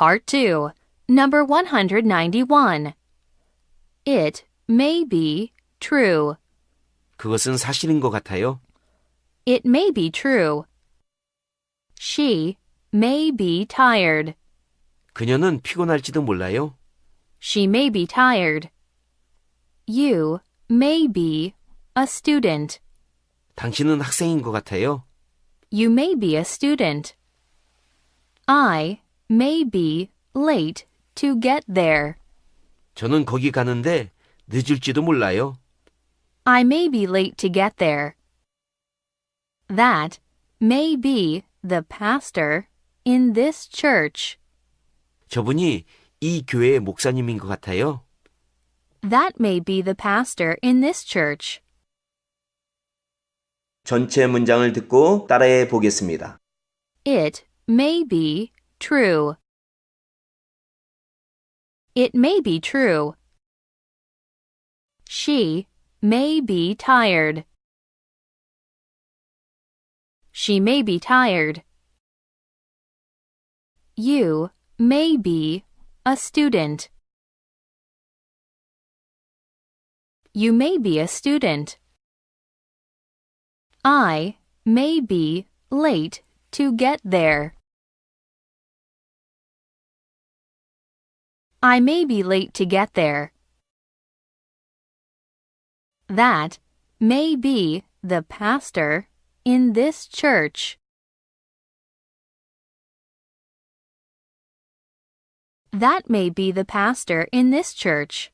Part 2. Number 191. It may be true. 그것은 사실인 것 같아요. It may be true. She may be tired. 그녀는 피곤할지도 몰라요. She may be tired. You may be a student. 당신은 학생인 것 같아요. You may be a student. I may be late to get there. 저는 거기 가는데 늦을지도 몰라요. I may be late to get there. That may be the pastor in this church. 저분이 이 교회의 목사님인 것 같아요. That may be the pastor in this church. 전체 문장을 듣고 따라해 보겠습니다. It may be true. It may be true. She may be tired. She may be tired. You may be a student. You may be a student. I may be late to get there. I may be late to get there. That may be the pastor in this church. That may be the pastor in this church.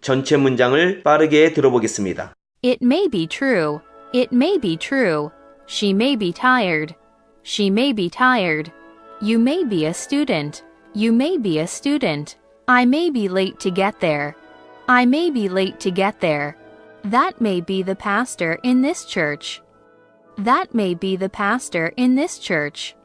전체 문장을 빠르게 들어보겠습니다. It may be true. It may be true. She may be tired. She may be tired. You may be a student. You may be a student. I may be late to get there. I may be late to get there. That may be the pastor in this church. That may be the pastor in this church.